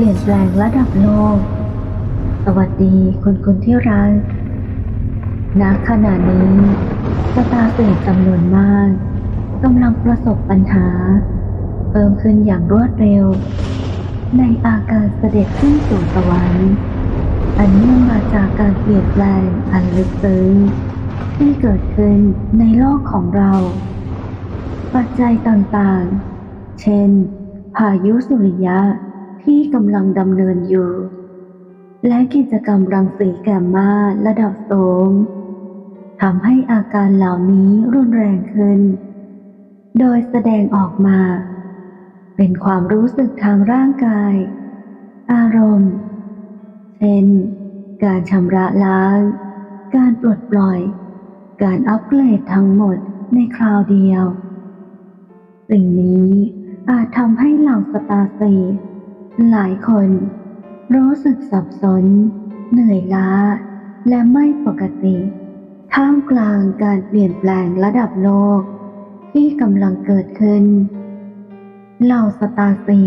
เปลี่ยนแปลงระดับโลก สวัสดีคุณคุณที่รักณขณะนี้สตาร์เกตจำนวนมากกำลังประสบปัญหา เพิ่มขึ้นอย่างรวดเร็ว ในอาการเสด็จขึ้นสู่สวรรค์อันเนื่องมาจากการเปลี่ยนแปลงอันลึกซึ้งที่เกิดขึ้นในโลกของเรา ปัจจัยต่างๆ เช่น พายุสุริยะ ที่กำลังดำเนินอยู่ และกิจกรรมรังสีแกมมาระดับสูงทำให้อาการเหล่านี้รุนแรงขึ้น โดยแสดงออกมา เป็นความรู้สึกทางร่างกาย อารมณ์ เช่น การชำระล้าง การปลดปล่อย การอัปเกรดทั้งหมดในคราวเดียว สิ่งนี้อาจทำให้เหล่าสตาร์ซี หลายคนรู้สึกสับสน เหนื่อยล้า และไม่ปกติ ท่ามกลางการเปลี่ยนแปลงระดับโลก ที่กำลังเกิดขึ้น เหล่าสตาร์ซี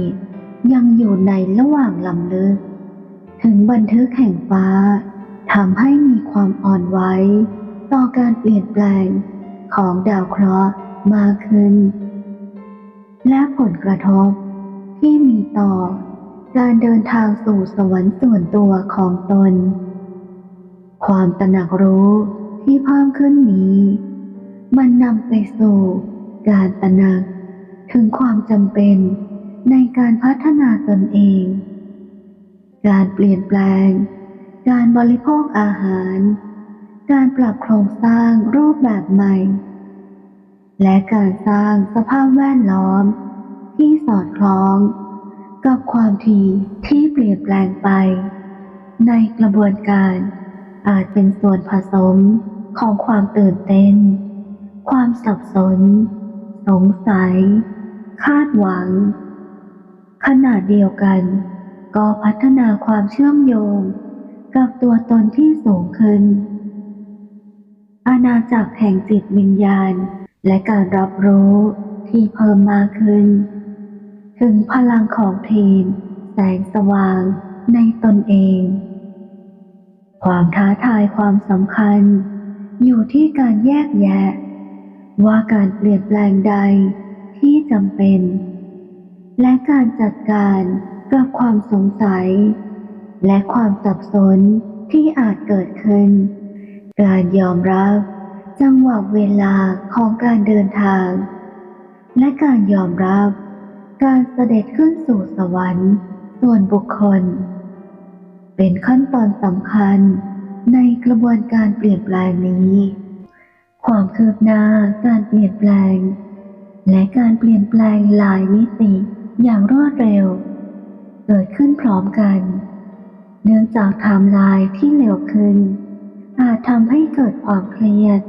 ยังอยู่ในระหว่างลำลึก ถึงบันทึกแห่งฟ้าทำให้มีความอ่อนไหวต่อการเปลี่ยนแปลงของดาวเคราะห์มากขึ้น และผลกระทบที่มีต่อ การเดินทางสู่สวรรค์ส่วนตัวของตน ความตระหนักรู้ที่เพิ่มขึ้นนี้ มันนำไปสู่การตระหนักถึงความจำเป็นในการพัฒนาตนเอง การเปลี่ยนแปลง การบริโภคอาหาร การปรับโครงสร้างรูปแบบใหม่ และการสร้างสภาพแวดล้อมที่สอดคล้อง กับความถี่ที่เปลี่ยนแปลงไป ในกระบวนการอาจเป็นส่วนผสมของความตื่นเต้น ความสับสน สงสัย คาดหวัง ขนาดเดียวกัน ก็พัฒนาความเชื่อมโยงกับตัวตนที่สูงขึ้น อาณาจักรแห่งจิตวิญญาณ และการรับรู้ที่เพิ่มมากขึ้น ถึงพลังของเทนแสงสว่างในตนเอง ความท้าทายความสำคัญ อยู่ที่การแยกแยะ ว่าการเปลี่ยนแปลงใดที่จำเป็น และการจัดการกับความสงสัย และความสับสนที่อาจเกิดขึ้น การยอมรับจังหวะเวลาของการเดินทาง และการยอมรับ การเสด็จขึ้นสู่สวรรค์ ส่วนบุคคล เป็นขั้นตอนสำคัญในกระบวนการเปลี่ยนแปลงนี้ ความคืบหน้าการเปลี่ยนแปลง และการเปลี่ยนแปลงหลายมิติอย่างรวดเร็ว เกิดขึ้นพร้อมกัน เนื่องจากไทม์ไลน์ที่เร็วขึ้น อาจทำให้เกิดความเครียด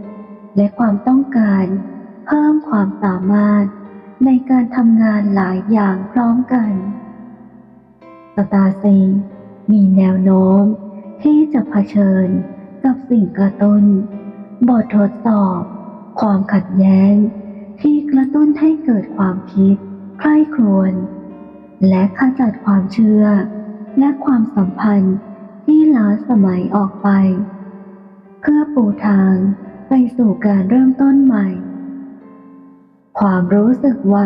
และความต้องการ เพิ่มความสามารถ ในการทำงานหลายอย่างพร้อมกันสตาซีมีแนวโน้มที่จะเผชิญกับสิ่งกระตุ้น บททดสอบ ความขัดแย้ง ที่กระตุ้นให้เกิดความคิดใคร่ครวญและขจัดความเชื่อ และความสัมพันธ์ที่ล้าสมัยออกไป เพื่อปูทางไปสู่การเริ่มต้นใหม่ ความรู้สึกไว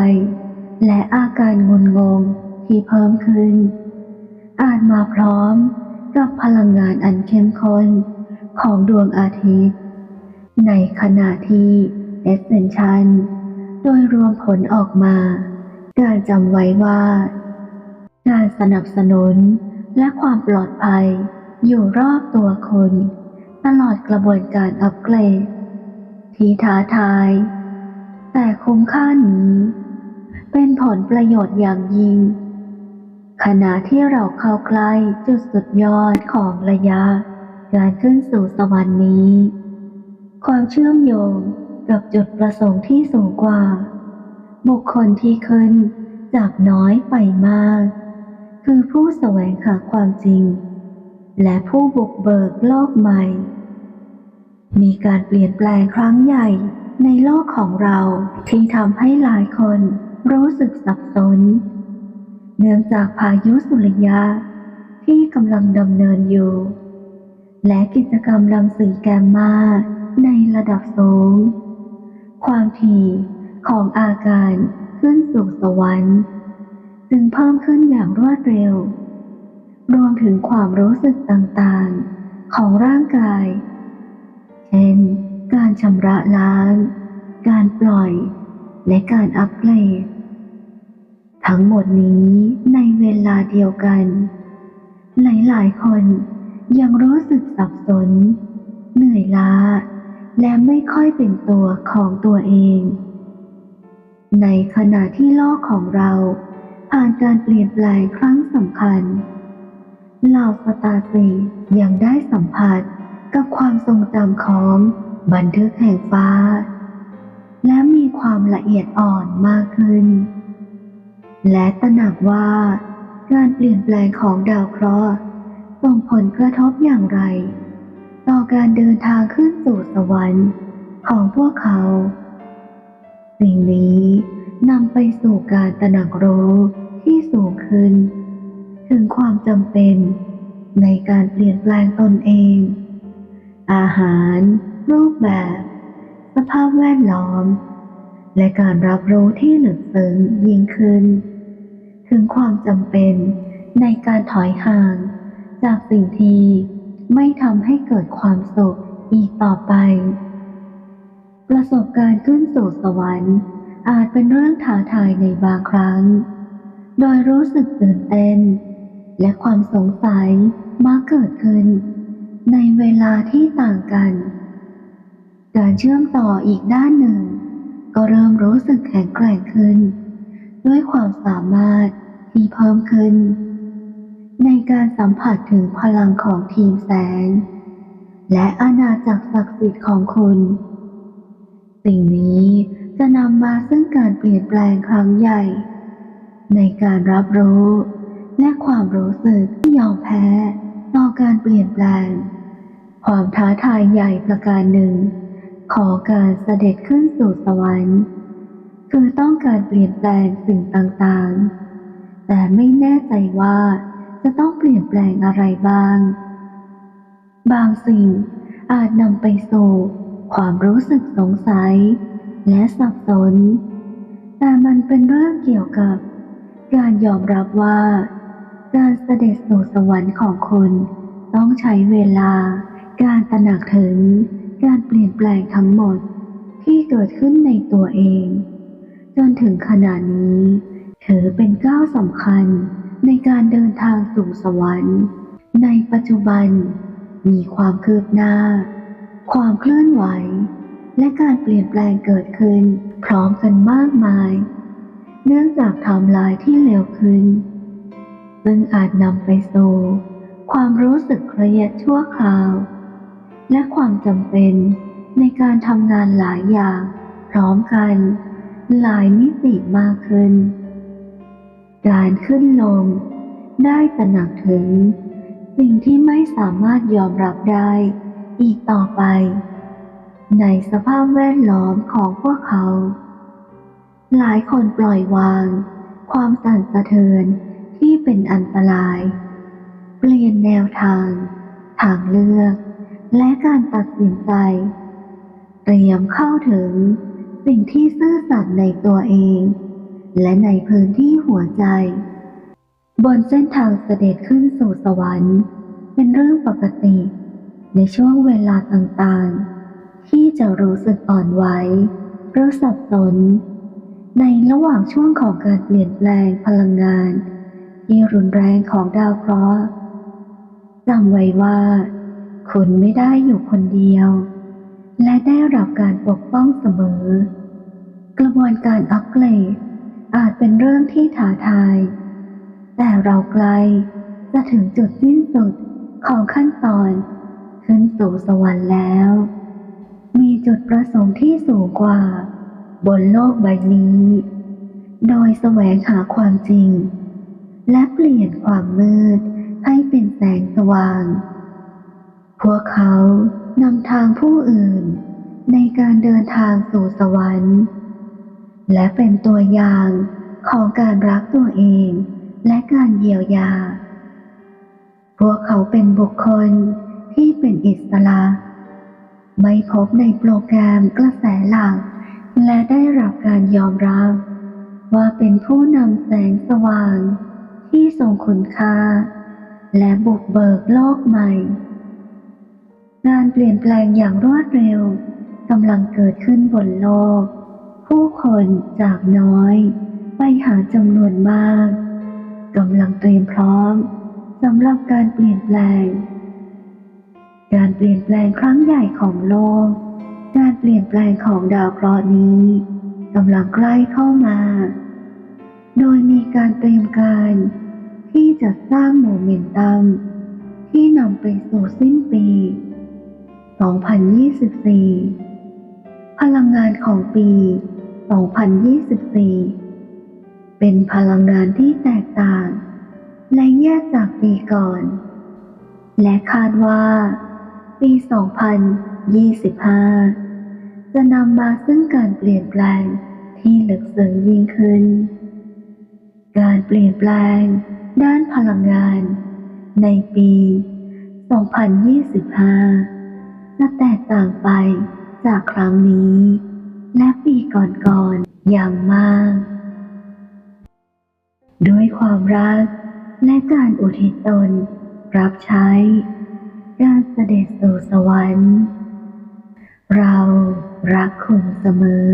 และอาการงุนงงที่เพิ่มขึ้น อาจมาพร้อมกับพลังงานอันเข้มข้นของดวงอาทิตย์ ในขณะที่ Ascension โดยรวมผลออกมา การจำไว้ว่า การสนับสนุนและความปลอดภัยอยู่รอบตัวคุณ ตลอดกระบวนการอัปเกรด ที่ท้าทาย แต่คุ้มค่านี้ เป็นผลประโยชน์อย่างยิ่ง ขณะที่เราเข้าใกล้จุดสุดยอดของระยะ การขึ้นสู่สวรรค์นี้ ความเชื่อมโยงกับจุดประสงค์ที่สูงกว่า บุคคลที่ขึ้นจากน้อยไปมาก คือผู้แสวงหาความจริง และผู้บุกเบิกโลกใหม่ มีการเปลี่ยนแปลงครั้งใหญ่ ในโลกของเราที่ทำให้หลายคนรู้สึกสับสน เนื่องจากพายุสุริยะที่กำลังดำเนินอยู่ และกิจกรรมรังสีแกมมาในระดับสูง ความถี่ของอาการขึ้นสู่สวรรค์จึงเพิ่มขึ้นอย่างรวดเร็ว รวมถึงความรู้สึกต่างๆ ของร่างกาย เช่น การชำระล้าง การปล่อย และการอัปเกรด ทั้งหมดนี้ในเวลาเดียวกัน หลายๆ คนยังรู้สึกสับสน เหนื่อยล้า และไม่ค่อยเป็นตัวของตัวเอง ในขณะที่โลกของเราผ่านการเปลี่ยนแปลงครั้งสำคัญเหล่าสตาร์ซียังได้สัมผัสกับความทรงจำของ บันทึกแห่งฟ้า และมีความละเอียดอ่อนมากขึ้น และตระหนักว่าการเปลี่ยนแปลงของดาวเคราะห์ส่งผลกระทบอย่างไร ต่อการเดินทางขึ้นสู่สวรรค์ของพวกเขา สิ่งนี้นำไปสู่การตระหนักรู้ที่สูงขึ้น ถึงความจำเป็นในการเปลี่ยนแปลงตนเอง อาหาร รูปแบบ สภาพแวดล้อม และการรับรู้ที่ลึกซึ้งยิ่งขึ้น ถึงความจำเป็นในการถอยห่าง จากสิ่งที่ไม่ทำให้เกิดความสุขอีกต่อไป ประสบการณ์ขึ้นสู่สวรรค์อาจเป็นเรื่องท้าทายในบางครั้ง โดยรู้สึกตื่นเต้น และความสงสัยมักเกิดขึ้น ในเวลาที่ต่างกัน การเชื่อมต่ออีกด้านหนึ่ง ก็เริ่มรู้สึกแข็งแกร่งขึ้น ด้วยความสามารถที่เพิ่มขึ้น ในการสัมผัสถึงพลังของทีมแสงและอาณาจักรศักดิ์สิทธิ์ของคุณ สิ่งนี้จะนำมาซึ่งการเปลี่ยนแปลงครั้งใหญ่ ในการรับรู้และความรู้สึกที่ยอมแพ้ต่อการเปลี่ยนแปลง ความท้าทายใหญ่ประการหนึ่ง ของการเสด็จขึ้นสู่สวรรค์ คือต้องการเปลี่ยนแปลงสิ่งต่างๆ แต่ไม่แน่ใจว่าจะต้องเปลี่ยนแปลงอะไรบ้าง บางสิ่งอาจนำไปสู่ความรู้สึกสงสัย และสับสน แต่มันเป็นเรื่องเกี่ยวกับ การยอมรับว่า การเสด็จสู่สวรรค์ของคุณ ต้องใช้เวลาการตระหนักถึง การเปลี่ยนแปลงทั้งหมดที่เกิดขึ้นในตัวเอง จนถึงขณะนี้ถือเป็นก้าวสำคัญในการเดินทางสู่สวรรค์ ในปัจจุบันมีความคืบหน้า ความเคลื่อนไหว และการเปลี่ยนแปลงเกิดขึ้นพร้อมกันมากมาย เนื่องจากทม์ไลน์ที่เร็วขึ้น ซึ่งอาจนำไปสู่ความรู้สึกเครียดชั่วคราว และความจำเป็นในการทำงานหลายอย่าง พร้อมกัน หลายมิติมากขึ้น การขึ้นลง ได้ตระหนักถึง สิ่งที่ไม่สามารถยอมรับได้ อีกต่อไป ในสภาพแวดล้อมของพวกเขา หลายคนปล่อยวาง ความสั่นสะเทือนที่เป็นอันตราย เปลี่ยนแนวทาง ทางเลือก และการตัดสินใจ เตรียมเข้าถึงสิ่งที่ซื่อสัตย์ในตัวเอง และในพื้นที่หัวใจ บนเส้นทางเสด็จขึ้นสู่สวรรค์ เป็นเรื่องปกติ ในช่วงเวลาต่างๆ ที่จะรู้สึกอ่อนไหวหรือสับสน ในระหว่างช่วงของการเปลี่ยนแปลงพลังงาน ที่รุนแรงของดาวเคราะห์จำไว้ว่า คุณไม่ได้อยู่คนเดียว และได้รับการปกป้องเสมอ กระบวนการอัปเกรดอาจเป็นเรื่องที่ท้าทาย แต่เราใกล้จะถึงจุดสิ้นสุดของขั้นตอน ขึ้นสู่สวรรค์แล้ว มีจุดประสงค์ที่สูงกว่า บนโลกใบนี้ โดยแสวงหาความจริง และเปลี่ยนความมืดให้เป็นแสงสว่าง พวกเขานำทางผู้อื่นในการเดินทางสู่สวรรค์ และเป็นตัวอย่างของการรักตัวเองและการเยียวยา พวกเขาเป็นบุคคลที่เป็นอิสระไม่พบในโปรแกรมกระแสหลัก และได้รับการยอมรับ ว่าเป็นผู้นำแสงสว่างที่ทรงคุณค่า และบุกเบิกโลกใหม่ การเปลี่ยนแปลงอย่างรวดเร็วกำลังเกิดขึ้นบนโลก ผู้คนจากน้อย ไปหาจำนวนมากกำลังเตรียมพร้อมสำหรับการเปลี่ยนแปลง การเปลี่ยนแปลงครั้งใหญ่ของโลก การเปลี่ยนแปลงของดาวเคราะห์นี้กำลังใกล้เข้ามา โดยมีการเตรียมการที่จะสร้างโมเมนตัมที่นำไปสู่สิ้นปี 2024 พลังงานของปี 2024 เป็นพลังงานที่แตกต่าง และแยกจากปีก่อน และคาดว่า ปี 2025 จะนำมาซึ่งการเปลี่ยนแปลงที่ลึกซึ้งยิ่งขึ้น การเปลี่ยนแปลงด้านพลังงานในปี 2025 จะแตกต่างไปจากครั้งนี้ และปีก่อนๆอย่างมาก ด้วยความรักและการอุทิศตน รับใช้ การเสด็จสู่สวรรค์ เรารักคุณเสมอ